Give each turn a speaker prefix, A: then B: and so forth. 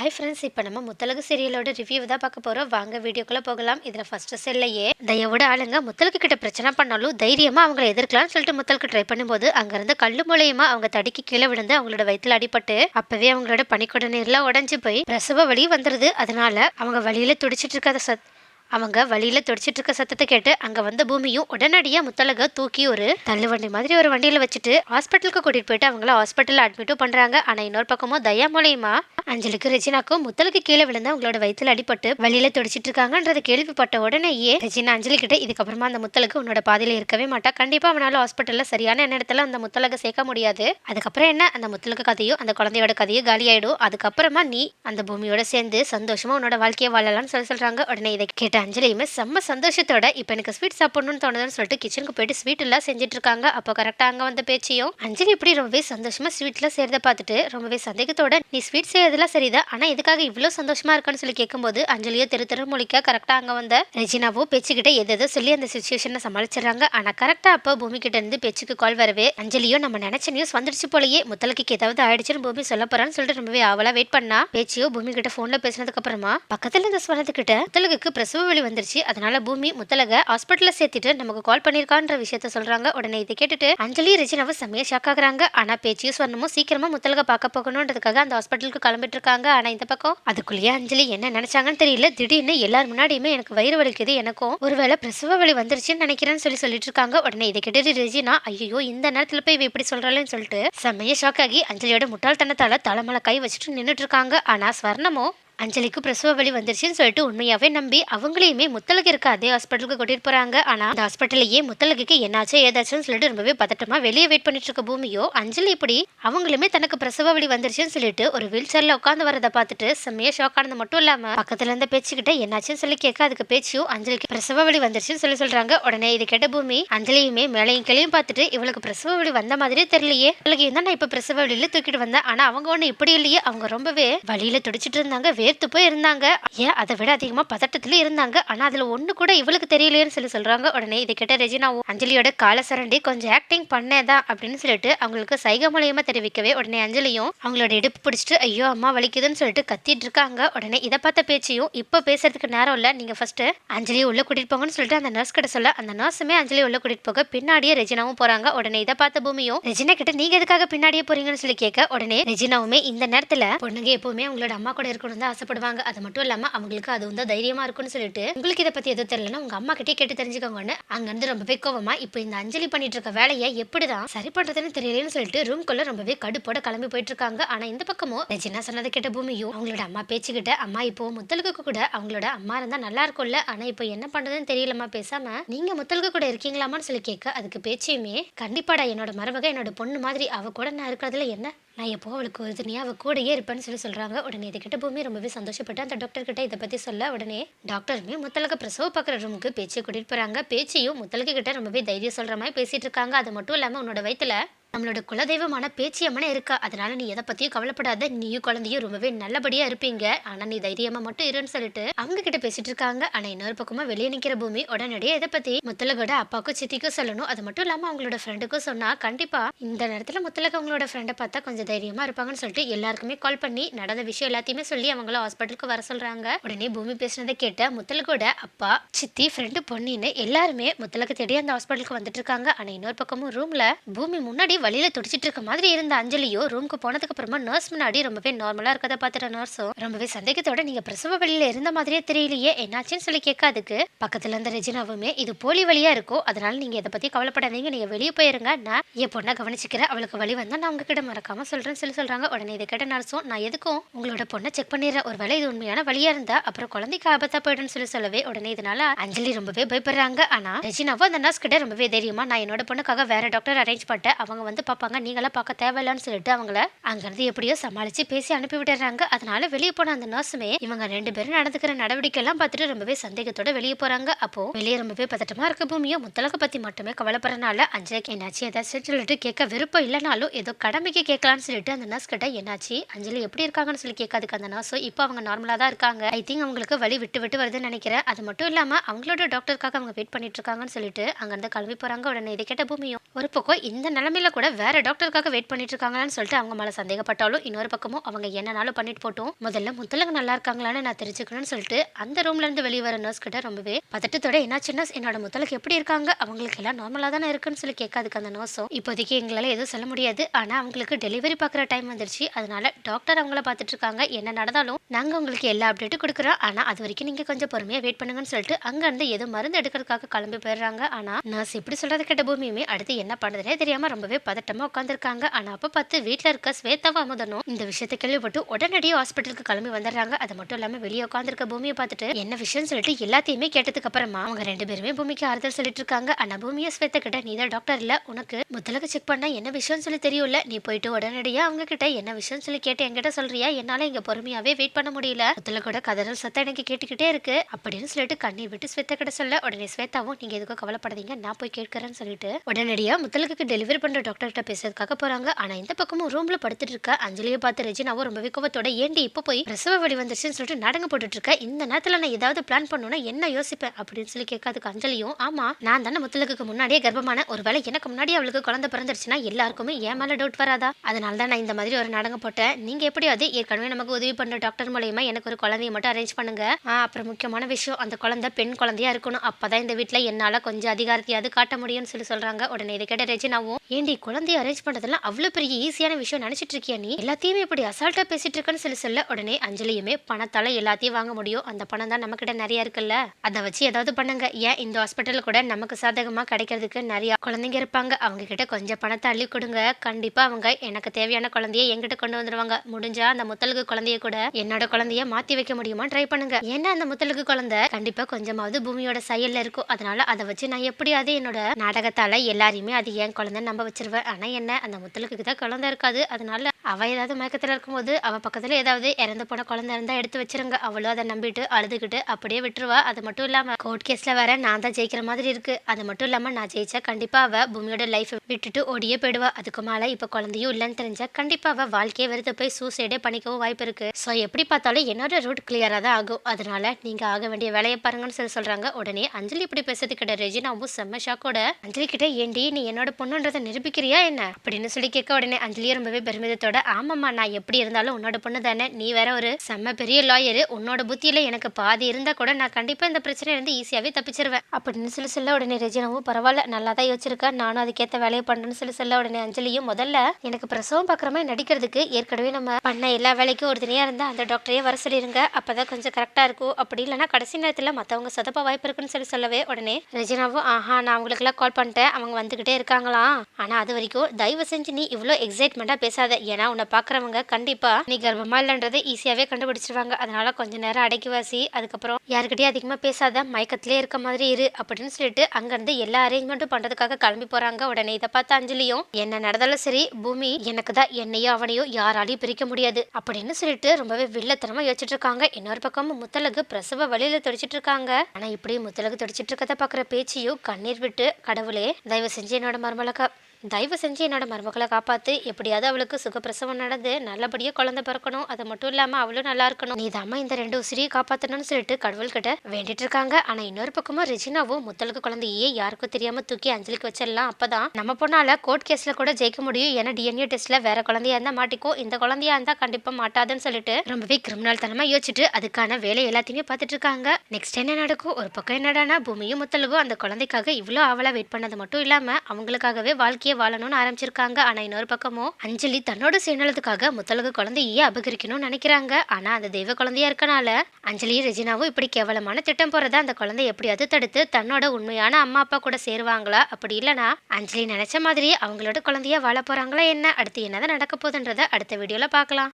A: Hi friends இப்போ நம்ம Muthazhagu சீரியலோட review தான் பார்க்க போகிறோம் வாங்க வீடியோக்குள்ளே போகலாம். இதில் ஃபஸ்ட்டு செல்லையே. தயவோட ஆளுங்க முத்தலுக்கு கிட்ட பிரச்சனை பண்ணாலும் தைரியமாக அவங்கள எதிர்க்கலாம்னு சொல்லிட்டு முத்தலுக்கு ட்ரை பண்ணும்போது அங்கேருந்து கல்லு மூலயமா அவங்க தடுக்கி கீழே விழுந்து அவங்களோட வயிற்றில் அடிபட்டு அப்போவே அவங்களோட பனிக்குட நீர்லாம் உடஞ்சி போய் பிரசவ வலி வந்துடுது அதனால அவங்க வழியில் துடிச்சிட்டு இருக்காத சத் அவங்க வழியில துடிச்சிட்டு இருக்க சத்தத்தை கேட்டு அங்க வந்த பூமியும் உடனடியா முத்தலக தூக்கி ஒரு தள்ளுவண்டி மாதிரி ஒரு வண்டியில வச்சுட்டு ஹாஸ்பிட்டலுக்கு கூட்டிட்டு போயிட்டு அவங்கள ஹாஸ்பிட்டலில் அட்மிட்டும் பண்றாங்க. ஆனா இன்னொரு பக்கமும் தயா மூலயமா அஞ்சலிக்கு ரெஜினாக்கும் முத்தலுக்கு கீழே விழுந்து அவங்களோட வயிற்றுல அடிபட்டு வழியில துடிச்சிட்டு இருக்காங்கன்றத கேள்விப்பட்ட உடனேயே ரெஜினா அஞ்சலி கிட்ட இதுக்கப்புறமா அந்த முத்தலுக்கு உன்னோட பாதையில இருக்கவே மாட்டா. கண்டிப்பா அவனால ஹாஸ்பிட்டல்ல சரியான நேரத்துல அந்த முத்தலக சேர்க்க முடியாது. அதுக்கப்புறம் என்ன? அந்த முத்தலுக்கு கதையும் அந்த குழந்தையோட கதையும் காலியாயிடும் அதுக்கப்புறமா நீ அந்த பூமியோட சேர்ந்து சந்தோஷமா உன்னோட வாழ்க்கையை வாழலாம்னு சொல்லி சொல்றாங்க. உடனே இதை கேட்ட அஞ்சலியுமே செம்ம சந்தோஷத்தோட இப்போ எனக்கு ஸ்வீட் சாப்பிடணும்னு தோணுதுன்னு சொல்லிட்டு கிச்சனுக்கு போயிட்டு ஸ்வீட் எல்லாம் செஞ்சுட்டு இருக்காங்க அப்போ கரெக்டாக அங்கே வந்த பேச்சியும். அஞ்சலி இப்படி ரொம்பவே சந்தோஷமா ஸ்வீட்லாம் செய்யறத பார்த்துட்டு ரொம்பவே சந்தேகத்தோட நீ ஸ்வீட் செய்யறதெல்லாம் சரிதான். ஆனால் எதுக்காக இவ்வளோ சந்தோஷமா இருக்கான்னு சொல்லி கேட்கும்போது அஞ்சலியோ தெரு தெரு மொழிக்கா கரெக்டாக அங்கே வந்த ரெஜினாவோ பேச்சுக்கிட்ட எது எதோ சொல்லி அந்த சுச்சுவேஷனை சமாளிச்சிடுறாங்க. ஆனால் கரெக்டாக அப்போ பூமி கிட்ட இருந்து பேச்சுக்கு கால் வரவே அஞ்சலியோ நம்ம நினைச்ச நியூஸ் வந்துடுச்சு போலயே. முத்தலக்கு ஏதாவது ஆயிடுச்சுன்னு பூமி சொல்ல போறான்னு சொல்லிட்டு ரொம்பவே ஆவலா வெயிட் பண்ணா. பேச்சியோ பூமி கிட்ட போன்ல பேசினதுக்கு அப்புறமா பக்கத்துல இருந்த ஸ்வனத்து கிட்ட முத்தலகுக்கு பிரசவ வலி வந்துருச்சு. அதனால பூமி முத்தலக ஹாஸ்பிட்டல்ல சேர்த்துட்டு நமக்கு கால் பண்ணிருக்கான்ற விஷயத்த சொல்றாங்க. உடனே இதை கேட்டுட்டு அஞ்சலி ரெஜினாவும் செம்மையா ஷாக் ஆகுறாங்க. ஆனா பேச்சியும் சொன்னமும் சீக்கிரமா முத்தலக பார்க்க போகணுன்றதுக்காக அந்த ஹாஸ்பிட்டலுக்கு கிளம்பிட்டு இருக்காங்க ஆனா இந்த பக்கம் அதுக்குள்ளேயே அஞ்சலி என்ன நினைச்சாங்கன்னு தெரியல. திடீர்னு எல்லார் முன்னாடியுமே எனக்கு வயிறு வலிக்குது எனக்கும். ஒருவேளை பிரசவ வலி வந்துருச்சுன்னு நினைக்கிறேன்னு சொல்லி சொல்லிட்டு இருக்காங்க. உடனே இதை கேட்டுட்டு ரெஜினா ஐயோ இந்த நேரத்துல போய் இவ இப்படி சொல்லிட்டு. செம்மையா ஷாக் ஆகி அஞ்சலியோட முட்டாள்தனத்தால தலைமலை கை வச்சுட்டு நின்னுட்டு இருக்காங்க. ஆனா ஸ்வர்ணமோ அஞ்சலிக்கு பிரசவ வலி வந்துருச்சுன்னு சொல்லிட்டு உண்மையாவே நம்பி அவங்களையுமே முத்தலகு இருக்க அதே ஹாஸ்பிட்டலுக்கு கூட்டிட்டு போறாங்க. ஆனா அந்த ஹாஸ்பிட்டல்லையே முத்தலகுக்கு என்னாச்சு ஏதாச்சுன்னு சொல்லிட்டு ரொம்பவே பதட்டமா வெளியே வெயிட் பண்ணிட்டு இருக்க பூமியோ அஞ்சலி இப்படி அவங்களுமே தனக்கு பிரசவ வலி வந்துருச்சுன்னு சொல்லிட்டு ஒரு வீல் சேர்ல உட்காந்து வரதை பார்த்துட்டு செம்மையா ஷாக் ஆனது மட்டும் இல்லாம பக்கத்துல இருந்த பேச்சுக்கிட்ட என்னாச்சுன்னு சொல்லி கேட்க அதுக்கு பேச்சியும் அஞ்சலிக்கு பிரசவ வலி வந்துருச்சுன்னு சொல்லி சொல்றாங்க. உடனே இது கேட்ட பூமி அஞ்சலியுமே மேலையும் கிளையும் பார்த்துட்டு இவளுக்கு பிரசவ வலி வந்த மாதிரியே தெரியலையே. இவளுக்கு தான் நான் இப்ப பிரசவ வலியில தூக்கிட்டு வந்தேன்? ஆனா அவங்க ஒண்ணு இப்படி இல்லையே. அவங்க ரொம்பவே வழியில துடிச்சிட்டு இருந்தாங்க. வேர்த்து போய் இருந்தாங்க. ஏன்? அதை விட அதிகமா பதட்டத்துல இருந்தாங்க. ஆனா அதுல ஒண்ணு கூட இவளுக்கு தெரியலையேன்னு சொல்லி சொல்றாங்க. உடனே இதை கேட்ட ரெஜினாவும் அஞ்சலியோட கால சரண்டி கொஞ்சம் ஆக்டிங் பண்ணேதான் அப்படின்னு சொல்லிட்டு அவங்களுக்கு சைகை மூலியமா தெரிவிக்கவே உடனே அஞ்சலியும் அவங்களோட இடுப்பு பிடிச்சிட்டு ஐயோ அம்மா வலிக்குதுன்னு சொல்லிட்டு கத்திட்டு இருக்காங்க. உடனே இதை பார்த்த பேச்சையும் இப்ப பேசுறதுக்கு நேரம் இல்ல. நீங்க ஃபர்ஸ்ட் அஞ்சலியை உள்ள கூட்டிட்டு போங்கன்னு சொல்லிட்டு அந்த நர்ஸ் கிட்ட சொல்ல அந்த நர்ஸுமே அஞ்சலி உள்ள கூட்டிட்டு போக பின்னாடியே ரெஜினாவும் போறாங்க. உடனே இதை பார்த்த பூமியும் ரெஜினா கிட்ட நீங்க எதுக்காக பின்னாடியே போறீங்கன்னு சொல்லி கேட்க உடனே ரெஜினாவுமே இந்த நேரத்துல பொண்ணுங்க எப்பவுமே அவங்களோட அம்மா கூட இருக்கணும் தான் ஆசைப்படுவாங்க. அது மட்டும் இல்லாம அவங்களுக்கு அது வந்து தைரியமா இருக்கும்னு சொல்லிட்டு உங்களுக்கு இதை பத்தி எதுவும் தெரியலன்னா உங்க அம்மா கிட்டே கேட்டு தெரிஞ்சுக்கோங்கன்னு அங்க இருந்து ரொம்பவே கோவமாக இப்போ இந்த அஞ்சலி பண்ணிட்டு இருக்க வேலையை எப்படிதான் சரி பண்றதுன்னு தெரியலன்னு சொல்லிட்டு ரூம்குள்ளே ரொம்பவே கடுப்போட கிளம்பி போயிட்டு இருக்காங்க. ஆனா இந்த பக்கமும் ரஜினா சொன்னதை கேட்ட பூமியும் அவங்களோட அம்மா பேச்சுக்கிட்ட அம்மா இப்போ முத்தலுக்கு கூட அவங்களோட அம்மா இருந்தா நல்லா இருக்கும்ல. ஆனா இப்போ என்ன பண்றதுன்னு தெரியலமா பேசாம நீங்க முத்தலுக்கு கூட இருக்கீங்களாமான்னு சொல்லி கேட்க அதுக்கு பேச்சையுமே கண்டிப்பாடா என்னோட மருமக என்னோட பொண்ணு மாதிரி அவ கூட நான் இருக்கிறதுல என்ன நான் எப்போ அவளுக்கு ஒரு துணியா கூடயே இருப்பேன்னு சொல்லி சொல்கிறாங்க உடனே இதுக்கிட்ட பூமி ரொம்பவே சந்தோஷப்பட்டு அந்த டாக்டர் கிட்ட இதை பற்றி சொல்ல உடனே டாக்டருமே முத்தலக பிரசவ பார்க்குற ரூமுக்கு பேச்சு கூட்டிட்டு போகிறாங்க பேச்சியும் முத்தலக கிட்ட ரொம்பவே தைரியம் சொல்கிற மாதிரி பேசிகிட்டு இருக்காங்க. அது மட்டும் இல்லாமல் உன்னோட வயிற்றுல நம்மளோட குலதெய்வமான பேச்சியம்மனே இருக்கா? அதனால நீ எதை பத்தியும் கவலைப்படாத. நீயும் குழந்தையும் ரொம்பவே நல்லபடியா இருப்பீங்க. ஆனா நீ தைரியமா மட்டும் இருன்னு சொல்லிட்டு அவங்க கிட்ட பேசிட்டு இருக்காங்க. ஆனா இன்னொரு பக்கமா வெளியே நிக்கிற பூமி உடனடியே இதை பத்தி முத்தலகோட அப்பாவுக்கும் சித்திக்கும் சொல்லணும். அது மட்டும் இல்லாம அவங்களோட ஃப்ரெண்டுக்கும் சொன்னா கண்டிப்பா இந்த நேரத்துல முத்தலக அவங்களோட ஃப்ரெண்டை பார்த்தா கொஞ்சம் தைரியமா இருப்பாங்கன்னு சொல்லிட்டு எல்லாருக்குமே கால் பண்ணி நடந்த விஷயம் எல்லாத்தையுமே சொல்லி அவங்கள ஹாஸ்பிட்டலுக்கு வர சொல்றாங்க. உடனே பூமி பேசினதை கேட்ட முத்தலகோட அப்பா சித்தி ஃப்ரெண்டு பொண்ணின்னு எல்லாருமே முத்தலக தேடி அந்த ஹாஸ்பிட்டலுக்கு வந்துட்டு இருக்காங்க. ஆனா இன்னொரு பக்கமும் ரூம்ல பூமி முன்னாடி வழியில துடிச்சிட்டு இருக்க மாதிரி இருந்த அஞ்சலியோ ரூமுக்கு போனதுக்கு அப்புறமா நர்ஸ் முன்னாடி ரொம்பவே நார்மலா இருக்கதை பார்த்துட்ட நர்ஸும் ரொம்பவே சந்தேகத்தோட நீங்க பிரசவ வழியில இருந்த மாதிரியே தெரியலையே என்னாச்சுன்னு சொல்லி கேட்காதுக்கு. பக்கத்துல இருந்த ரெஜினாவுமே இது போலி வழியா இருக்கும் அதனால நீங்க இதை பத்தி கவலைப்படாதீங்க நீங்க வெளியே போயிருங்க. நான் என் பொண்ணை கவனிச்சுக்கிறேன். அவளுக்கு வழி வந்தா நான் உங்ககிட்ட மறக்காம சொல்றேன்னு சொல்லி சொல்றாங்க. உடனே இதை கேட்ட நர்ஸும் நான் எதுக்கும் உங்களோட பொண்ணை செக் பண்ணிடுறேன். ஒரு வேலை இது உண்மையான வழியா இருந்தா அப்புறம் குழந்தைக்கு ஆபத்தா போயிடும்னு சொல்லி சொல்லவே உடனே இதனால அஞ்சலி ரொம்பவே பயப்படுறாங்க. ஆனா ரெஜினாவும் அந்த நர்ஸ் கிட்ட ரொம்பவே தைரியமா நான் என்னோட பொண்ணுக்காக வேற டாக்டர் அரேஞ்ச் பண்ணிட்டேன். அவங்க வந்து பார்ப்பாங்க. நீங்களாம் பார்க்க தேவையில்லன்னு சொல்லிட்டு அவங்கள அங்கேருந்து எப்படியோ சமாளித்து பேசி அனுப்பி விட்டுறாங்க அதனால வெளியே போன அந்த நர்ஸுமே இவங்க ரெண்டு பேரும் நடந்துக்கிற நடவடிக்கை எல்லாம் பார்த்துட்டு ரொம்பவே சந்தேகத்தோட வெளியே போறாங்க. அப்போ வெளியே ரொம்பவே பதட்டமா இருக்க பூமியோ முத்தலக பத்தி மட்டுமே கவலைப்படுறனால அஞ்சலிக்கு என்னாச்சு? ஏதாச்சும் சொல்லிட்டு கேட்க விருப்பம் இல்லைனாலும் ஏதோ கடமைக்கு கேட்கலான்னு சொல்லிட்டு அந்த நர்ஸ் கிட்ட என்னாச்சு? அஞ்சலி எப்படி இருக்காங்கன்னு சொல்லி கேட்காதுக்கு அந்த நர்ஸோ இப்போ அவங்க நார்மலா தான் இருக்காங்க. ஐ திங்க் அவங்களுக்கு வழி விட்டு விட்டு வருதுன்னு நினைக்கிறேன். அது மட்டும் இல்லாம அவங்களோட டாக்டருக்காக அவங்க வெயிட் பண்ணிட்டு இருக்காங்கன்னு சொல்லிட்டு அங்கிருந்து கிளம்பி போறாங்க. உடனே இதை கேட்ட பூமியும் ஒரு பக்கம் இந்த நிலைமையில கூட கூட வேற டாக்டருக்காக வெயிட் பண்ணிட்டு இருக்காங்களான்னு சொல்லிட்டு அவங்க மேல சந்தேகப்பட்டாலும் இன்னொரு பக்கமும் அவங்க என்னனாலும் பண்ணிட்டு போட்டோம். முதல்ல முத்தலங்க நல்லா இருக்காங்களான்னு நான் தெரிஞ்சுக்கணும்னு சொல்லிட்டு அந்த ரூம்ல இருந்து வெளியே வர நர்ஸ் கிட்ட ரொம்பவே பதட்டத்தோட என்னாச்சுன்னா நர்ஸ் என்னோட முத்தலுக்கு எப்படி இருக்காங்க? அவங்களுக்கு எல்லாம் நார்மலா தானே இருக்குன்னு சொல்லி கேட்காதுக்கு அந்த நர்ஸும் இப்போதைக்கு எங்களால எதுவும் சொல்ல முடியாது. ஆனா அவங்களுக்கு டெலிவரி பார்க்குற டைம் வந்துருச்சு. அதனால டாக்டர் அவங்கள பார்த்துட்டு இருக்காங்க என்ன நடந்தாலும் நாங்க உங்களுக்கு எல்லா அப்டேட்டும் கொடுக்குறோம். ஆனா அது வரைக்கும் நீங்க கொஞ்சம் பொறுமையா வெயிட் பண்ணுங்கன்னு சொல்லிட்டு அங்க இருந்து ஏதோ மருந்து எடுக்கிறதுக்காக கிளம்பி போயிடுறாங்க. ஆனா நர்ஸ் இப்படி சொல்றது கேட்ட பூமியுமே அடுத்து என்ன பண்ணுறதுனே தெரியாம ரொம்பவே பதட்டமா உட்காந்துருக்காங்க ஆனா அப்ப பார்த்து வீட்டுல இருக்க ஸ்வேதாவும் அமுதனும் இந்த விஷயத்தை கேள்விப்பட்டு உடனடியே ஹாஸ்பிட்டலுக்கு கிளம்பி வந்துடுறாங்க. அது மட்டும் இல்லாம வெளியே உட்காந்துருக்க பூமியை பார்த்துட்டு என்ன விஷயம் சொல்லிட்டு எல்லாத்தையுமே கேட்டதுக்கு அப்புறமா அவங்க ரெண்டு பேருமே பூமிக்கு ஆறுதல் சொல்லிட்டு இருக்காங்க. ஆனா பூமியை ஸ்வேதா கிட்ட நீ தான் டாக்டர் இல்ல உனக்கு முதலுக்கு செக் பண்ணா என்ன விஷயம் சொல்லி தெரியும்ல? நீ போயிட்டு உடனடியா அவங்க கிட்ட என்ன விஷயம் சொல்லி கேட்டு என்கிட்ட சொல்றியா? என்னால இங்க பொறுமையாவே வெயிட் பண்ண முடியல. முத்தலக்கோட கதறல் சத்தம் எனக்கு கேட்டுக்கிட்டே இருக்கு. அப்படின்னு சொல்லிட்டு கண்ணீர் விட்டு ஸ்வேதா கிட்ட சொல்ல உடனே ஸ்வேதாவும் நீங்க எதுக்கும் கவலைப்படாதீங்க நான் போய் கேட்கறேன்னு சொல்லிட்டு உடனடியா முதலுக்கு டெலிவரி பண்ற டாக்டர் டாக்டர்கிட்ட பேசுறதுக்காக போறாங்க. ஆனா இந்த பக்கமும் ரூம்ல படுத்துட்டு இருக்க அஞ்சலியை பார்த்து ரெஜினாவும் ரொம்பவே கோவத்தோட ஏண்டி இப்போ போய் பிரசவ வழி வந்துருச்சுன்னு சொல்லிட்டு நடங்க போட்டுட்டு இருக்க. இந்த நேரத்துல நான் ஏதாவது பிளான் பண்ணணும்னா என்ன யோசிப்பேன் அப்படின்னு சொல்லி கேட்காதுக்கு அஞ்சலியும் ஆமா நான் தானே முத்தலக்கு முன்னாடியே கர்ப்பமான ஒருவேளை எனக்கு முன்னாடி அவளுக்கு குழந்தை பிறந்துருச்சுன்னா எல்லாருக்குமே என் மேல டவுட் வராதா? அதனால தான் நான் இந்த மாதிரி ஒரு நடங்க போட்டேன். நீங்க எப்படியாவது ஏற்கனவே நமக்கு உதவி பண்ற டாக்டர் மூலயமா எனக்கு ஒரு குழந்தைய மட்டும் அரேஞ்ச் பண்ணுங்க. அப்புறம் முக்கியமான விஷயம் அந்த குழந்தை பெண் குழந்தையா இருக்கணும். அப்பதான் இந்த வீட்டுல என்னால கொஞ்சம் அதிகாரத்தையாவது காட்ட முடியும்னு சொல்லி சொல்றாங்க. உடனே இதை கேட்ட ரெஜினாவும் ஏண்டி குழந்தைய அரேஞ்ச் பண்ணுறதுலாம் அவ்வளோ பெரிய ஈஸியான விஷயம் நினச்சிட்டு இருக்கியா நீ? எல்லாத்தையுமே இப்படி அசால்ட்டாக பேசிட்டு இருக்கேன்னு சொல்லி சொல்ல உடனே அஞ்சலியுமே பணத்தால் எல்லாத்தையும் வாங்க முடியும். அந்த பணம் தான் நம்மக்கிட்ட நிறைய இருக்குல்ல? அதை வச்சு ஏதாவது பண்ணுங்க. ஏன் இந்த ஹாஸ்பிட்டல் கூட நமக்கு சாதகமாக கிடைக்கிறதுக்கு நிறைய குழந்தைங்க இருப்பாங்க. அவங்க கிட்ட கொஞ்சம் பணத்தை அள்ளி கொடுங்க. கண்டிப்பாக அவங்க எனக்கு தேவையான குழந்தைய என்கிட்ட கொண்டு வந்துடுவாங்க முடிஞ்சா அந்த முத்தலுக்கு குழந்தைய கூட என்னோட குழந்தைய மாற்றி வைக்க முடியுமா ட்ரை பண்ணுங்க. ஏன்னா அந்த முத்தலுக்கு குழந்தை கண்டிப்பாக கொஞ்சமாவது பூமியோட செயல்ல இருக்கும். அதனால அதை வச்சு நான் எப்படியாவது என்னோட நாடகத்தால எல்லாரையுமே அது என் குழந்தை நம்ப வச்சிருவேன். ஆனால் என்ன? அந்த முத்தலுக்கு தான் குழந்த இருக்காது. அதனால அவள் ஏதாவது மயக்கத்தில் இருக்கும்போது அவள் பக்கத்தில் ஏதாவது இறந்து போன குழந்தை இருந்தால் எடுத்து வச்சிருங்க. அவளும் அதை நம்பிட்டு அழுதுகிட்டு அப்படியே விட்டுருவா. அது மட்டும் இல்லாமல் கோர்ட் கேஸில் வேற நான் தான் ஜெயிக்கிற மாதிரி இருக்குது அது மட்டும் இல்லாமல் நான் ஜெயிச்சா கண்டிப்பாக அவள் பூமியோட லைஃப் விட்டுட்டு ஓடியே போயிடுவா. அதுக்கு மேலே இப்போ குழந்தையும் இல்லைன்னு தெரிஞ்சா கண்டிப்பாக அவள் வாழ்க்கையை வெறுத்து போய் சூசைடே பண்ணிக்கவும் வாய்ப்பு இருக்குது ஸோ எப்படி பார்த்தாலும் என்னோட ரூட் கிளியராக தான் ஆகும். அதனால நீங்கள் ஆக வேண்டிய வேலையை பாருங்கன்னு சொல்லி சொல்கிறாங்க உடனே அஞ்சலி இப்படி பேசுறது கிட்ட ரெஜினாவும் செம்ம ஷாக்கோட அஞ்சலி கிட்ட ஏண்டி நீ என்னோட பொண்ணுன்றதை நிரூபிக்கிறியா என்ன? அப்படின்னு சொல்லி கேட்க உடனே அஞ்சலியும் ரொம்பவே பெருமிதத்தோட ஆமாம்மா நான் எப்படி இருந்தாலும் உன்னோட பொண்ணு தானே. நீ வேற ஒரு செம்ம பெரிய லாயரு உன்னோட புத்தியில எனக்கு பாதி இருந்தா கூட நான் கண்டிப்பா இந்த பிரச்சனை இருந்து ஈஸியாவே தப்பிச்சிருவேன். அப்படின்னு சொல்லி சொல்ல உடனே ரெஜினாவும் பரவாயில்ல நல்லா தான் யோசிச்சிருக்கேன் நானும் அதுக்கேற்ற வேலையை பண்ணுறேன்னு சொல்லி சொல்ல உடனே அஞ்சலியும் முதல்ல எனக்கு பிரசவம் பார்க்குற மாதிரி நடிக்கிறதுக்கு ஏற்கனவே நம்ம பண்ண எல்லா வேலைக்கும் ஒரு தனியாக இருந்தால் அந்த டாக்டரையே வர சொல்லிருங்க. அப்பதான் கொஞ்சம் கரெக்டாக இருக்கும். அப்படி இல்லைன்னா கடைசி நேரத்தில் மற்றவங்க சொதப்ப வாய்ப்பு இருக்குன்னு சொல்லி சொல்லவே உடனே ரெஜினாவும் ஆஹா நான் அவங்களுக்குலாம் கால் பண்ணிட்டேன். அவங்க வந்துக்கிட்டே இருக்காங்களாம். ஆனால் அது வரைக்கும் தயவு செஞ்சு நீ இவ்வளோ எக்ஸைட்மெண்ட்டாக பேசாத. ஏன்னா உன்னை பார்க்குறவங்க கண்டிப்பாக நீ கர்ப்பமா இல்லைன்றதை ஈஸியாகவே கண்டுபிடிச்சிருவாங்க. அதனால கொஞ்ச நேரம் அடக்கி வாசி அதுக்கப்புறம் யாருக்கிட்டையும் அதிகமாக பேசாத மயக்கத்திலே இருக்க மாதிரி இரு அப்படின்னு சொல்லிட்டு அங்கேருந்து எல்லா அரேஞ்ச்மெண்ட்டும் பண்ணுறதுக்காக கிளம்பி போகிறாங்க உடனே இதை பார்த்து அஞ்சலியும் என்ன நடந்தாலும் சரி பூமி எனக்கு தான் என்னையோ அவனையோ யாராலையும் பிரிக்க முடியாது அப்படின்னு சொல்லிட்டு ரொம்பவே வில்லத்தனமா யோசிச்சுட்டு இருக்காங்க. இன்னொரு பக்கம் முத்தலகு பிரசவ வழியில துடிச்சிட்டு இருக்காங்க. ஆனா இப்படி முத்தலகு துடிச்சிட்டு இருக்கதை பாக்குற பேச்சியும் கண்ணீர் விட்டு கடவுளே தயவு செஞ்சு என்னோட மருமலக்கா தயவு செஞ்சு என்னோட மருமகளை காப்பாத்து. எப்படியாவது அவளுக்கு சுகப்பிரசவம் நடந்து நல்லபடியா குழந்தை பிறக்கணும். அது மட்டும் இல்லாம அவளும் நல்லா இருக்கணும். நீ இந்த ரெண்டு உசிரியை காப்பாத்தணும்னு சொல்லிட்டு கடவுள்கிட்ட வேண்டிட்டு இருக்காங்க. ஆனா இன்னொரு பக்கமும் ரெஜினாவும் முத்தலுக்கு குழந்தையே யாருக்கும் தெரியாம தூக்கி அஞ்சலிக்கு வச்சிடலாம். அப்பதான் நம்ம பொண்ணால கோர்ட் கேஸ்ல கூட ஜெயிக்க முடியும். ஏன்னா டிஎன்ஏ டெஸ்ட்ல வேற குழந்தையா இருந்தா மாட்டிக்கும். இந்த குழந்தையா இருந்தா கண்டிப்பா மாட்டாதுன்னு சொல்லிட்டு ரொம்பவே கிரிமினல் தனமா யோசிச்சுட்டு அதுக்கான வேலை எல்லாத்தையுமே பார்த்துட்டு இருக்காங்க. நெக்ஸ்ட் என்ன நடக்கும்? ஒரு பக்கம் என்னடானா பூமியும் முத்தலுக்கும் அந்த குழந்தைக்காக இவ்வளோ அவளா வெயிட் பண்ணது மட்டும் இல்லாம அவங்களுக்காகவே வாழ்க்கையை வாழணும்னு ஆரம்பிச்சிருக்காங்க. ஆனா இன்னொரு பக்கமும் அஞ்சலி தன்னோட சுயநலத்துக்காக முத்தலகு குழந்தையே அபகரிக்கணும்னு நினைக்கிறாங்க. ஆனா அந்த தெய்வ குழந்தையா இருக்கனால அஞ்சலியும் ரெஜினாவும் இப்படி கேவலமான திட்டம் போறத அந்த குழந்தை எப்படியாவது தடுத்து தன்னோட உண்மையான அம்மா அப்பா கூட சேருவாங்களா? அப்படி இல்லனா அஞ்சலி நினைச்ச மாதிரியே அவங்களோட குழந்தையா வாழ போறாங்களா என்ன? அடுத்து என்னதான் நடக்க போகுதுன்றதை அடுத்த வீடியோல பார்க்கலாம்.